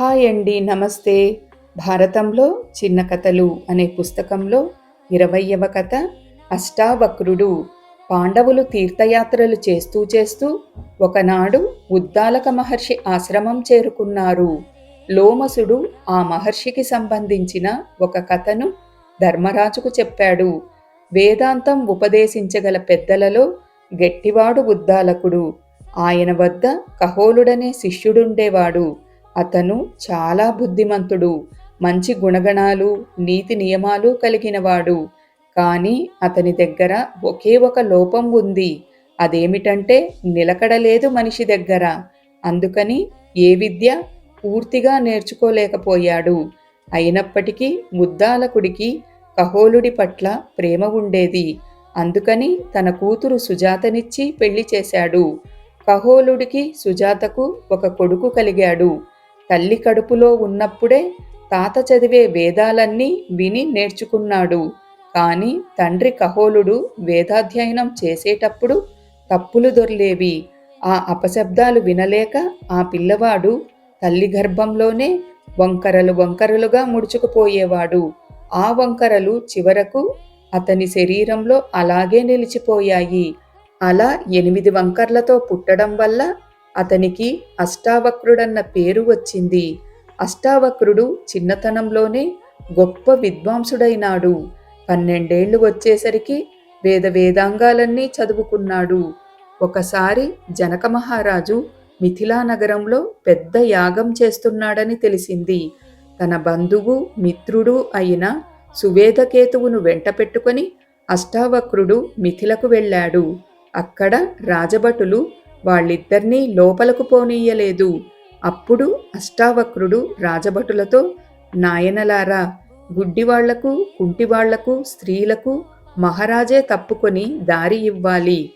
Hi అండి నమస్తే. భారతంలో చిన్న కథలు అనే పుస్తకంలో ఇరవయవ కథ అష్టావక్రుడు పాండవులు తీర్థయాత్రలు చేస్తూ చేస్తూ ఒకనాడు ఉద్దాలక మహర్షి ఆశ్రమం చేరుకున్నారు. లోమసుడు ఆ మహర్షికి సంబంధించిన ఒక కథను ధర్మరాజుకు చెప్పాడు. వేదాంతం ఉపదేశించగల పెద్దలలో గట్టివాడు ఉద్దాలకుడు. ఆయన వద్ద కహోలుడనే శిష్యుడుండేవాడు. అతను చాలా బుద్ధిమంతుడు మంచి గుణగణాలు నీతి నియమాలు కలిగినవాడు. కానీ అతని దగ్గర ఒకే ఒక లోపం ఉంది. అదేమిటంటే నిలకడలేదు మనిషి దగ్గర. అందుకని ఏ విద్య పూర్తిగా నేర్చుకోలేకపోయాడు. అయినప్పటికీ ముద్దాలకుడికి కహోలుడి పట్ల ప్రేమ ఉండేది. అందుకని తన కూతురు సుజాతనిచ్చి పెళ్ళి చేశాడు. కహోలుడికి సుజాతకు ఒక కొడుకు కలిగాడు. తల్లి కడుపులో ఉన్నప్పుడే తాత చదివే వేదాలన్నీ విని నేర్చుకున్నాడు. కానీ తండ్రి కహోలుడు వేదాధ్యయనం చేసేటప్పుడు తప్పులు దొర్లేవి. ఆ అపశబ్దాలు వినలేక ఆ పిల్లవాడు తల్లి గర్భంలోనే వంకరలు వంకరలుగా ముడుచుకుపోయేవాడు. ఆ వంకరలు చివరకు అతని శరీరంలో అలాగే నిలిచిపోయాయి. అలా ఎనిమిది వంకర్లతో పుట్టడం వల్ల అతనికి అష్టావక్రుడన్న పేరు వచ్చింది. అష్టావక్రుడు చిన్నతనంలోనే గొప్ప విద్వాంసుడైనాడు. పన్నెండేళ్ళు వచ్చేసరికి వేద వేదాంగాలన్నీ చదువుకున్నాడు. ఒకసారి జనక మహారాజు మిథిలా నగరంలో పెద్ద యాగం చేస్తున్నాడని తెలిసింది. తన బంధువు మిత్రుడు అయిన సువేదకేతువును వెంట పెట్టుకొని అష్టావక్రుడు మిథిలకు వెళ్ళాడు. అక్కడ రాజభటులు వాళ్ళిద్దరినీ లోపలకు పోనీయలేదు. అప్పుడు అష్టావక్రుడు రాజభటులతో నాయనలారా గుడ్డివాళ్ళకు కుంటివాళ్ళకు స్త్రీలకు మహారాజే తప్పుకొని దారి ఇవ్వాలి.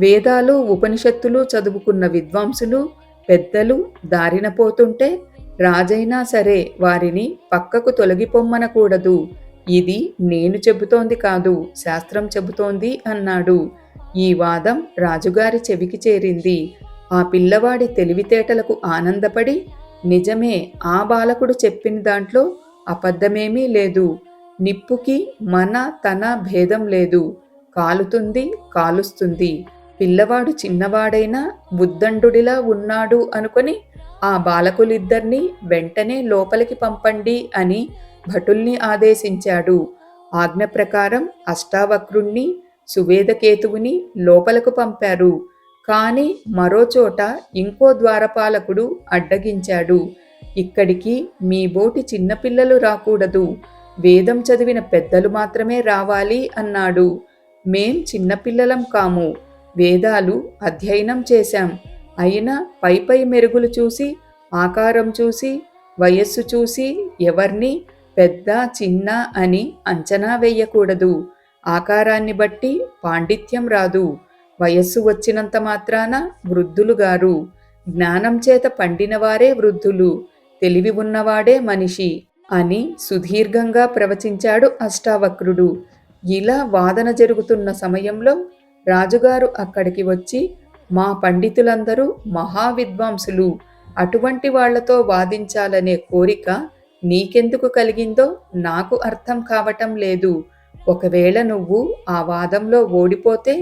వేదాలు ఉపనిషత్తులు చదువుకున్న విద్వాంసులు పెద్దలు దారిన పోతుంటే రాజైనా సరే వారిని పక్కకు తొలగిపొమ్మనకూడదు. ఇది నేను చెబుతోంది కాదు శాస్త్రం చెబుతోంది అన్నాడు. ఈ వాదం రాజుగారి చెవికి చేరింది. ఆ పిల్లవాడి తెలివితేటలకు ఆనందపడి నిజమే ఆ బాలకుడు చెప్పిన దాంట్లో అబద్ధమేమీ లేదు. నిప్పుకి మన తన భేదం లేదు. కాలుతుంది కాలుస్తుంది. పిల్లవాడు చిన్నవాడైనా బుద్ధండుడిలా ఉన్నాడు అనుకొని ఆ బాలకులిద్దరినీ వెంటనే లోపలికి పంపండి అని భటుల్ని ఆదేశించాడు. ఆజ్ఞ ప్రకారం అష్టావక్రుణ్ణి సువేదకేతువుని లోపలకు పంపారు. కానీ మరోచోట ఇంకో ద్వారపాలకుడు అడ్డగించాడు. ఇక్కడికి మీ బోటి చిన్నపిల్లలు రాకూడదు. వేదం చదివిన పెద్దలు మాత్రమే రావాలి అన్నాడు. మేం చిన్నపిల్లలం కాము. వేదాలు అధ్యయనం చేశాం. అయినా పై పై మెరుగులు చూసి ఆకారం చూసి వయస్సు చూసి ఎవరిని పెద్ద చిన్న అని అంచనా వేయకూడదు. ఆకారాన్ని బట్టి పాండిత్యం రాదు. వయస్సు వచ్చినంత మాత్రాన వృద్ధులు గారు. జ్ఞానం చేత పండినవారే వృద్ధులు. తెలివి ఉన్నవాడే మనిషి అని సుదీర్ఘంగా ప్రవచించాడు అష్టావక్రుడు. ఇలా వాదన జరుగుతున్న సమయంలో రాజుగారు అక్కడికి వచ్చి మా పండితులందరూ మహావిద్వాంసులు. అటువంటి వాళ్ళతో వాదించాలనే కోరిక నీకెందుకు కలిగిందో నాకు అర్థం కావటం లేదు. ఒకవేళ నువ్వు ఆ వాదంలో ఓడిపోతే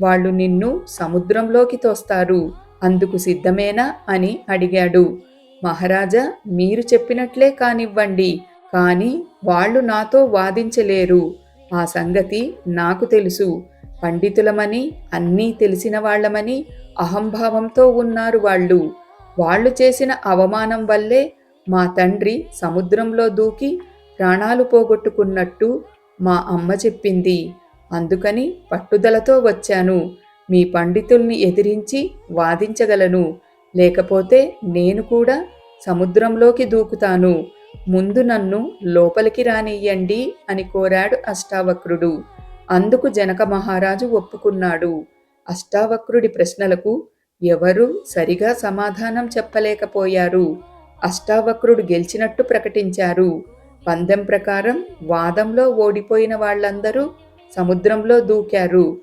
వాళ్ళు నిన్ను సముద్రంలోకి తోస్తారు. అందుకు సిద్ధమేనా? అని అడిగాడు. మహారాజా మీరు చెప్పినట్లే కానివ్వండి కానీ వాళ్ళు నాతో వాదించలేరు. ఆ సంగతి నాకు తెలుసు. పండితులమని అన్నీ తెలిసిన వాళ్ళమని అహంభావంతో ఉన్నారు వాళ్ళు. వాళ్ళు చేసిన అవమానం వల్లే మా తండ్రి సముద్రంలో దూకి ప్రాణాలు పోగొట్టుకున్నట్టు మా అమ్మ చెప్పింది. అందుకని పట్టుదలతో వచ్చాను. మీ పండితుల్ని ఎదిరించి వాదించగలను. లేకపోతే నేను కూడా సముద్రంలోకి దూకుతాను. ముందు నన్ను లోపలికి రానియ్యండి అని కోరాడు అష్టావక్రుడు. అందుకు జనక మహారాజు ఒప్పుకున్నాడు. అష్టావక్రుడి ప్రశ్నలకు ఎవరూ సరిగా సమాధానం చెప్పలేకపోయారు. అష్టావక్రుడు గెలిచినట్టు ప్రకటించారు. పందెం ప్రకారం వాదంలో ఓడిపోయిన వాళ్ళందరూ సముద్రంలో దూకారు.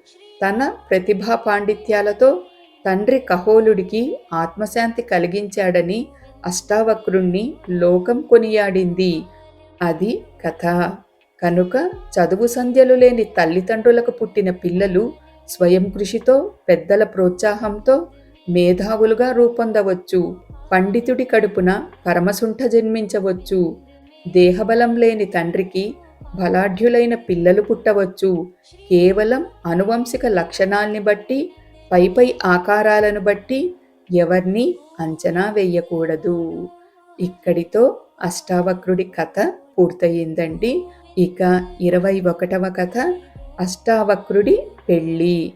తన ప్రతిభా పాండిత్యాలతో తండ్రి కహోలుడికి ఆత్మశాంతి కలిగించాడని అష్టావక్రుణ్ణి లోకం కొనియాడింది. అది కథ. కనుక చదువు సంధ్యలు లేని తల్లిదండ్రులకు పుట్టిన పిల్లలు స్వయం కృషితో పెద్దల ప్రోత్సాహంతో మేధావులుగా రూపొందవచ్చు. పండితుడి కడుపున పరమసుంఠ జన్మించవచ్చు. దేహబలం లేని తండ్రికి బలాఢ్యులైన పిల్లలు పుట్టవచ్చు. కేవలం అనువంశిక లక్షణాల్ని బట్టి పై పై ఆకారాలను బట్టి ఎవరిని అంచనా వేయకూడదు. ఇక్కడితో అష్టావక్రుడి కథ పూర్తయిందండి. ఇక ఇరవై ఒకటవ కథ అష్టావక్రుడి పెళ్ళి.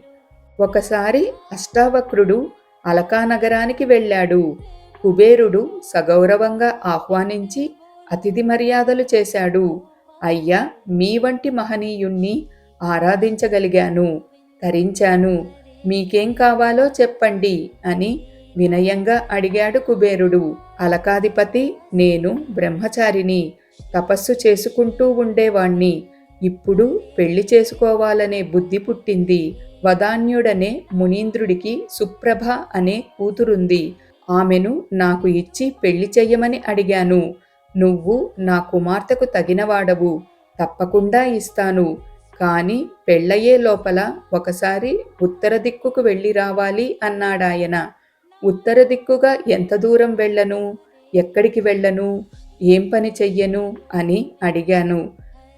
ఒకసారి అష్టావక్రుడు అలకానగరానికి వెళ్ళాడు. కుబేరుడు సగౌరవంగా ఆహ్వానించి అతిథి మర్యాదలు చేశాడు. అయ్యా మీ వంటి మహనీయుణ్ణి ఆరాధించగలిగాను తరించాను. మీకేం కావాలో చెప్పండి అని వినయంగా అడిగాడు కుబేరుడు. అలకాధిపతి నేను బ్రహ్మచారిని తపస్సు చేసుకుంటూ ఉండేవాణ్ణి. ఇప్పుడు పెళ్ళి చేసుకోవాలనే బుద్ధి పుట్టింది. వదాన్యుడనే మునీంద్రుడికి సుప్రభ అనే కూతురుంది. ఆమెను నాకు ఇచ్చి పెళ్ళి చెయ్యమని అడిగాను. నువ్వు నా కుమార్తెకు తగినవాడవు తప్పకుండా ఇస్తాను. కాని పెళ్ళయ్యే లోపల ఒకసారి ఉత్తర దిక్కుకు వెళ్ళి రావాలి అన్నాడాయన. ఉత్తర దిక్కుగా ఎంత దూరం వెళ్ళను? ఎక్కడికి వెళ్ళను? ఏం పని చెయ్యను? అని అడిగాను.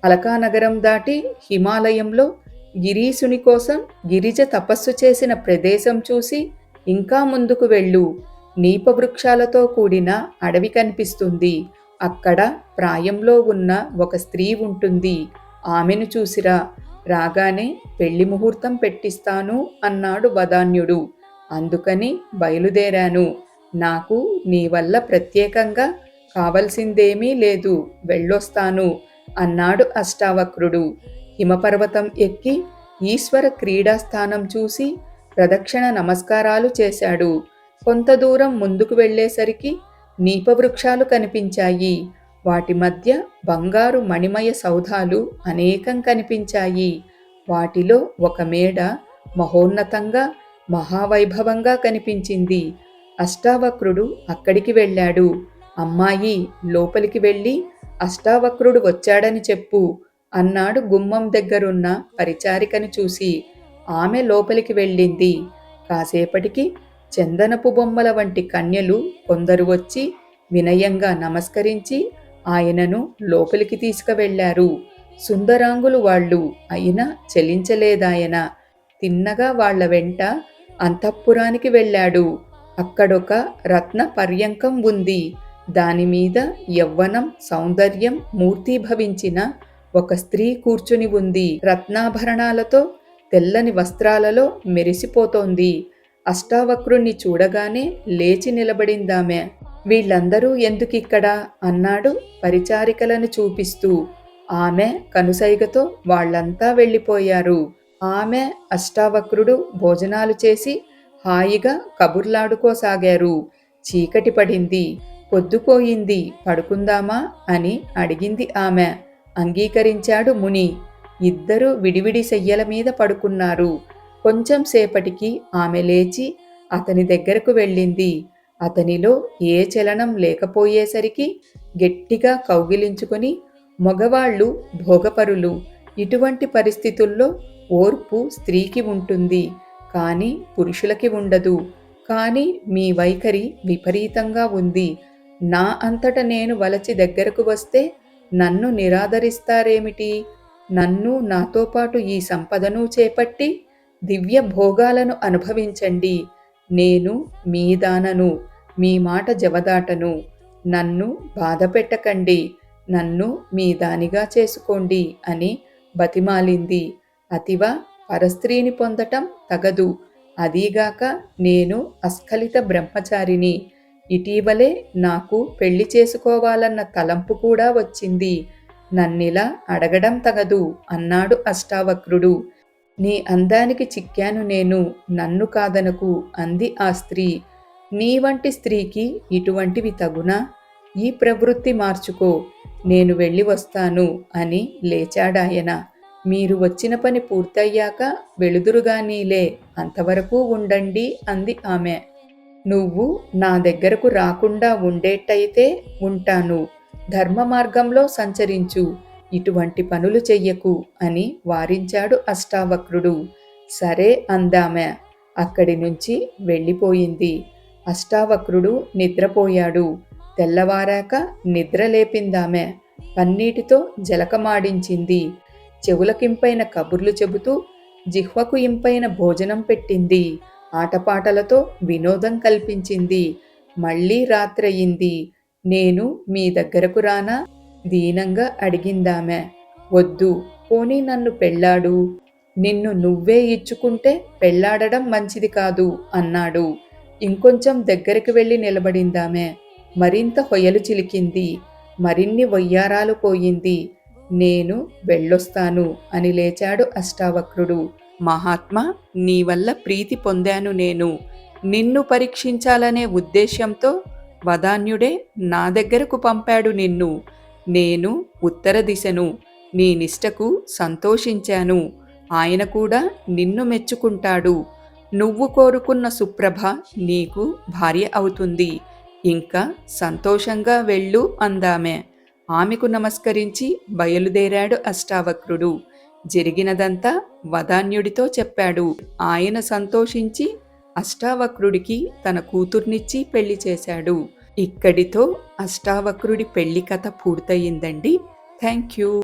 అలకానగరం దాటి హిమాలయంలో గిరీసుని కోసం గిరిజ తపస్సు చేసిన ప్రదేశం చూసి ఇంకా ముందుకు వెళ్ళు. నీపవృక్షాలతో కూడిన అడవి కనిపిస్తుంది. అక్కడ ప్రాయంలో ఉన్న ఒక స్త్రీ ఉంటుంది. ఆమెను చూసిరా. రాగానే పెళ్ళి ముహూర్తం పెట్టిస్తాను అన్నాడు బదాన్యుడు అందుకని బయలుదేరాను. నాకు నీ వల్ల ప్రత్యేకంగా కావలసిందేమీ లేదు. వెళ్ళొస్తాను అన్నాడు అష్టావక్రుడు. హిమపర్వతం ఎక్కి ఈశ్వర క్రీడాస్థానం చూసి ప్రదక్షిణ నమస్కారాలు చేశాడు. కొంత దూరం ముందుకు వెళ్ళేసరికి నీపవృక్షాలు కనిపించాయి. వాటి మధ్య బంగారు మణిమయ సౌధాలు అనేకం కనిపించాయి. వాటిలో ఒక మేడ మహోన్నతంగా మహావైభవంగా కనిపించింది. అష్టావక్రుడు అక్కడికి వెళ్ళాడు. అమ్మాయి లోపలికి వెళ్ళి అష్టావక్రుడు వచ్చాడని చెప్పు అన్నాడు గుమ్మం దగ్గరున్న పరిచారికను చూసి. ఆమె లోపలికి వెళ్ళింది. కాసేపటికి చందనపు బొమ్మల వంటి కన్యలు కొందరు వచ్చి వినయంగా నమస్కరించి ఆయనను లోపలికి తీసుకువెళ్ళారు సుందరాంగులు వాళ్ళు అయినా చలించలేదాయన. తిన్నగా వాళ్ళ వెంట అంతఃపురానికి వెళ్ళాడు. అక్కడొక రత్న పర్యంకం ఉంది. దానిమీద యవ్వనం సౌందర్యం మూర్తీభవించిన ఒక స్త్రీ కూర్చుని ఉంది. రత్నాభరణాలతో తెల్లని వస్త్రాలలో మెరిసిపోతోంది. అష్టావక్రుణ్ణి చూడగానే లేచి నిలబడిందామె. వీళ్ళందరూ ఎందుకిక్కడ? అన్నాడు పరిచారికలను చూపిస్తూ. ఆమె కనుసైగతో వాళ్ళంతా వెళ్ళిపోయారు. ఆమె అష్టావక్రుడు భోజనాలు చేసి హాయిగా కబుర్లాడుకోసాగారు. చీకటి పడింది. పొద్దుపోయింది. పడుకుందామా? అని అడిగింది ఆమె. అంగీకరించాడు ముని. ఇద్దరు విడివిడి శయ్యల మీద పడుకున్నారు. కొంచెం సేపటికి ఆమె లేచి అతని దగ్గరకు వెళ్ళింది. అతనిలో ఏ చలనం లేకపోయేసరికి గట్టిగా కౌగిలించుకొని మగవాళ్ళు భోగపరులు. ఇటువంటి పరిస్థితుల్లో ఓర్పు స్త్రీకి ఉంటుంది. కానీ పురుషులకి ఉండదు. కానీ మీ వైఖరి విపరీతంగా ఉంది. నా అంతట నేను వలచి దగ్గరకు వస్తే నన్ను నిరాదరిస్తారేమిటి? నన్ను నాతో పాటు ఈ సంపదను చేపట్టి దివ్య భోగాలను అనుభవించండి. నేను మీ దానను మీ మాట జవదాటను. నన్ను బాధ పెట్టకండి నన్ను మీ దానిగా చేసుకోండి అని బతిమాలింది. అతివ పరస్త్రీని పొందటం తగదు. అదీగాక నేను అస్ఖలిత బ్రహ్మచారిని. ఇటీవలే నాకు పెళ్ళి చేసుకోవాలన్న తలంపు కూడా వచ్చింది. నన్నిలా అడగడం తగదు అన్నాడు అష్టావక్రుడు. నీ అందానికి చిక్కాను నేను నన్ను కాదనకు అంది ఆ స్త్రీ. నీ వంటి స్త్రీకి ఇటువంటివి తగునా? ఈ ప్రవృత్తి మార్చుకో. నేను వెళ్ళి వస్తాను అని లేచాడాయన. మీరు వచ్చిన పని పూర్తయ్యాక వెళుదురుగా నీలే అంతవరకు ఉండండి అంది ఆమె. నువ్వు నా దగ్గరకు రాకుండా ఉండేట్టయితే ఉంటాను. ధర్మ మార్గంలో సంచరించు. ఇటువంటి పనులు చెయ్యకు అని వారించాడు అష్టావక్రుడు. సరే అందామె. అక్కడి నుంచి వెళ్ళిపోయింది. అష్టావక్రుడు నిద్రపోయాడు. తెల్లవారాక నిద్ర లేపిందామె. పన్నీటితో జలకమాడించింది. చెవులకింపైన కబుర్లు చెబుతూ జిహ్వకు ఇంపైన భోజనం పెట్టింది. ఆటపాటలతో వినోదం కల్పించింది. మళ్ళీ రాత్రయింది. నేను మీ దగ్గరకు రానా? దీనంగా అడిగిందామె. వద్దు పోనీ నన్ను పెళ్ళాడు. నిన్ను నువ్వే ఇచ్చుకుంటే పెళ్ళాడడం మంచిది కాదు అన్నాడు. ఇంకొంచెం దగ్గరికి వెళ్ళి నిలబడిందామె. మరింత హొయలు చిలికింది. మరిన్ని వయ్యారాలు పోయింది. నేను వెళ్ళొస్తాను అని లేచాడు అష్టావక్రుడు. మహాత్మా నీ వల్ల ప్రీతి పొందాను నేను. నిన్ను పరీక్షించాలనే ఉద్దేశ్యంతో వదాన్యుడే నా దగ్గరకు పంపాడు నిన్ను. నేను ఉత్తర దిశను నీ నిష్టకు సంతోషించాను. ఆయన కూడా నిన్ను మెచ్చుకుంటాడు. నువ్వు కోరుకున్న సుప్రభ నీకు భార్య అవుతుంది. ఇంకా సంతోషంగా వెళ్ళు అందామె. ఆమెకు నమస్కరించి బయలుదేరాడు అష్టావక్రుడు. జరిగినదంతా వదాన్యుడితో చెప్పాడు. ఆయన సంతోషించి అష్టావక్రుడికి తన కూతుర్నిచ్చి పెళ్ళి చేశాడు. ఇక్కడితో అష్టావక్రుడి పెళ్ళి కథ పూర్తయిందండి. Thank you.